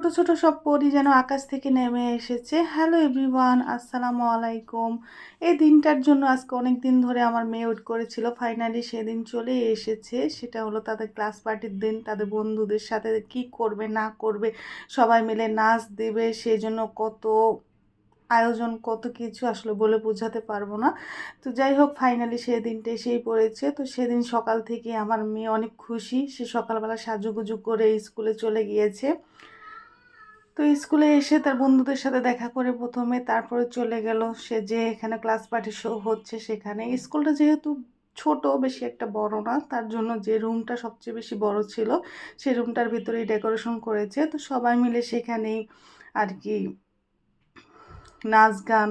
ছোট ছোট সব পরি যেন আকাশ থেকে নেমে এসেছে। হ্যালো এভরিওয়ান আসসালামু আলাইকুম। এই দিনটার জন্য আজকে অনেক দিন ধরে আমার মেয়ে ওয়েট করেছিল। ফাইনালি সেদিন চলে এসেছে। সেটা হলো তাদের ক্লাস পার্টির দিন, তাদের বন্ধুদের সাথে কি করবে, না করবে, সবাই মিলে নাচ দেবে সেই জন্য কত আয়োজন, কত কিছু আসলে বলে বোঝাতে পারব না। তো যাই হোক ফাইনালি সেদিনটা এসেই পড়েছে। তো সেদিন সকাল থেকে আমার মেয়ে অনেক খুশি। সে সকালবেলা সাজুগুজু করে স্কুলে চলে গিয়েছে। তো স্কুলে এসে তার বন্ধুদের সাথে দেখা করে প্রথমে তারপরে চলে গেল। সে যে এখানে ক্লাস পার্টি শো হচ্ছে সেখানে। স্কুলটা যেহেতু ছোট, বেশি একটা বড় না, তার জন্য যে রুমটা সবচেয়ে বেশি বড় ছিল সেই রুমটার ভিতরেই ডেকোরেশন করেছে। তো সবাই মিলে সেখানেই আর কি নাচ গান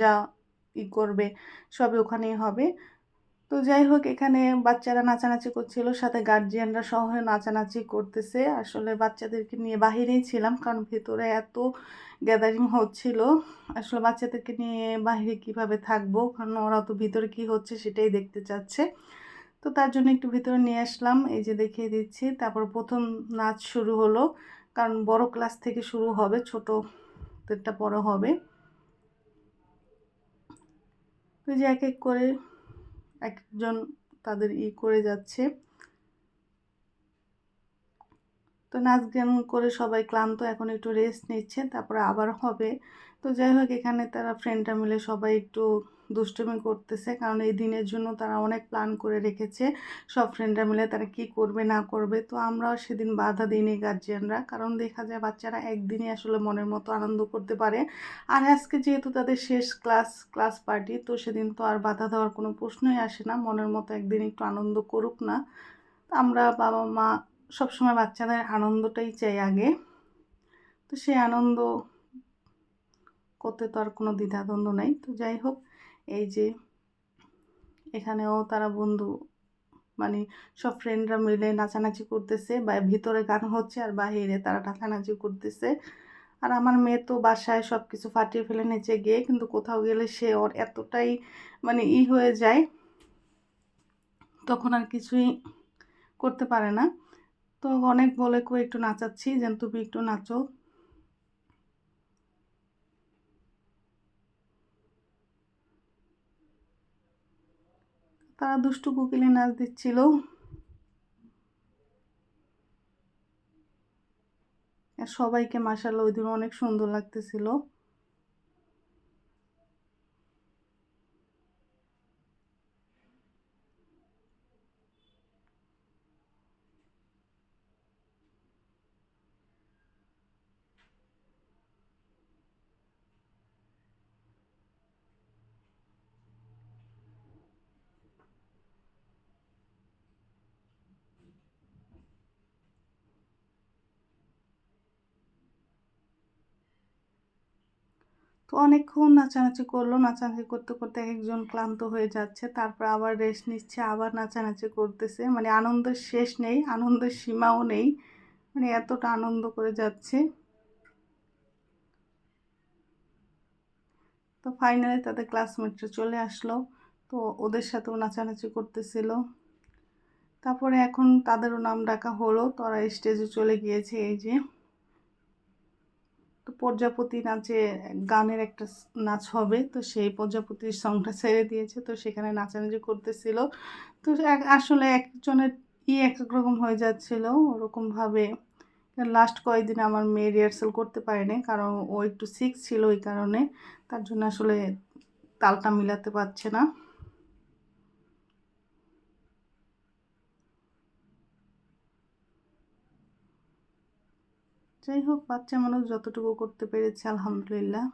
যা ই করবে, সবই ওখানেই হবে। তো যাই হোক, এখানে বাচ্চারা নাচানাচি করছিল, সাথে গার্জিয়ানরা সহ নাচানাচি করতেছে। আসলে বাচ্চাদেরকে নিয়ে বাহিরেই ছিলাম, কারণ ভেতরে এত গ্যাদারিং হচ্ছিল। আসলে বাচ্চাদেরকে নিয়ে বাহিরে কীভাবে থাকব, কারণ ওরা তো ভিতরে কি হচ্ছে সেটাই দেখতে চাচ্ছে। তো তার জন্য একটু ভিতরে নিয়ে আসলাম, এই যে দেখিয়ে দিচ্ছি। তারপর প্রথম নাচ শুরু হলো, কারণ বড় ক্লাস থেকে শুরু হবে, ছোটোদেরটা বড় হবে। তো যে এক এক করে একজন তাদের ই করে যাচ্ছে। তো নাচ গান করে সবাই ক্লান্ত, এখন একটু রেস্ট নিচ্ছে, তারপরে আবার হবে। তো যাই হোক, এখানে তারা ফ্রেন্ডরা মিলে সবাই একটু দুষ্টুমি করতেছে। কারণ এই দিনের জন্য তারা অনেক প্ল্যান করে রেখেছে। সব ফ্রেন্ডরা মিলে তারা কি করবে, না করবে। তো আমরাও সেদিন বাধা দিইনি গার্জিয়ানরা কারণ দেখা যায় বাচ্চারা একদিনই আসলে মনের মতো আনন্দ করতে পারে। আর আজকে যেহেতু তাদের শেষ ক্লাস ক্লাস পার্টি তো সেদিন তো আর বাধা দেওয়ার কোনো প্রশ্নই আসে না। মনের মতো একদিন একটু আনন্দ করুক না। আমরা বাবা মা সবসময় বাচ্চাদের আনন্দটাই চাই আগে। তো সেই আনন্দ করতে তো আর কোনো দ্বিধাদ্বন্দ্ব নেই। তো যাই হোক, এই যে এখানেও তারা বন্ধু মানে সব ফ্রেন্ডরা মিলে নাচানাচি করতেছে, বা ভিতরে গান হচ্ছে আর বাহিরে তারা নাচানাচি করতেছে। আর আমার মেয়ে তো বাসায় সব কিছু ফাটিয়ে ফেলে নিচে গিয়ে, কিন্তু কোথাও গেলে সে ওর এতটাই মানে ই হয়ে যায়, তখন আর কিছুই করতে পারে না। তো অনেক বলে কো একটু নাচাচ্ছি, যেন তুমি একটু নাচো। তারা দুষ্টু কোকিলে নাচ দিচ্ছিল। সবাইকে মাসাল্লাহ ওই দিন অনেক সুন্দর লাগতেছিল। তো অনেকক্ষণ নাচানাচি করল। নাচানাচি করতে করতে একজন ক্লান্ত হয়ে যাচ্ছে। তারপর আবার রেস্ট নিচ্ছে, আবার নাচানাচি করতেছে। মানে আনন্দের শেষ নেই, আনন্দের সীমাও নেই। মানে এতটা আনন্দ করে যাচ্ছে। তো ফাইনালি তাদের ক্লাসমেটরা চলে আসলো। তো ওদের সাথেও নাচানাচি করতেছিল। তারপরে এখন তাদেরও নাম ডাকা হলো। তারা স্টেজে চলে গিয়েছে এই যে। তো প্রজাপতি নাচে গানের একটা নাচ হবে। তো সেই প্রজাপতির সংটা ছেড়ে দিয়েছে। তো সেখানে নাচানাচি করতেছিল। তো আসলে একজনের ই এক রকম হয়ে যাচ্ছিল। ওরকমভাবে লাস্ট কয়েকদিন আমার মেয়ে রিহার্সাল করতে পারেনি। কারণ ও একটু সিক ছিল ওই কারণে। তার জন্য আসলে তালটা মিলাতে পারছে না। যাই হোক বাচ্চা মানুষ যতটুকু করতে পেরেছে আলহামদুলিল্লাহ।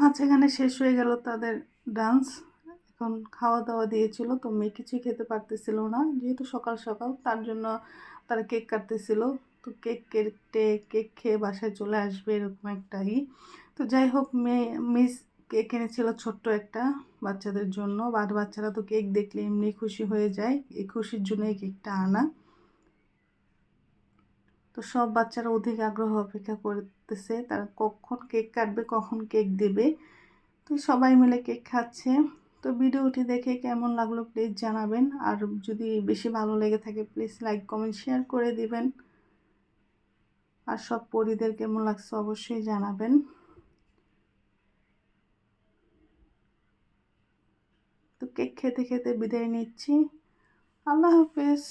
নাচে শেষ হয়ে গেল তাদের ডান্স এখন খাওয়া দাওয়া দিয়েছিল, তো মেয়ে কিছুই খেতে পারতেছিল না। যেহেতু সকাল সকাল, তার জন্য তারা কেক কাটতেছিল। তো কেক কেটে, কেক খেয়ে বাসায় চলে আসবে এরকম একটাই তো যাই হোক, মেয়ে মিস কেক এনেছিল ছোট্ট একটা বাচ্চাদের জন্য। আর বাচ্চারা তো কেক দেখলে এমনি খুশি হয়ে যায়। এই খুশির জন্য এই কেকটা আনা। তো সব বাচ্চারা অধিক আগ্রহ অপেক্ষা করতেছে। তারা কখন কেক কাটবে, কখন কেক দেবে। তো সবাই মিলে কেক খাচ্ছে। তো ভিডিওটি দেখে কেমন লাগল প্লিজ জানাবেন। আর যদি বেশি ভালো লেগে থাকে প্লিজ লাইক কমেন্ট শেয়ার করে দিবেন। আর সব পরিদের কেমন লাগছে অবশ্যই জানাবেন। তো কেক খেতে খেতে বিদায় নিচ্ছি। আল্লাহ হাফেজ।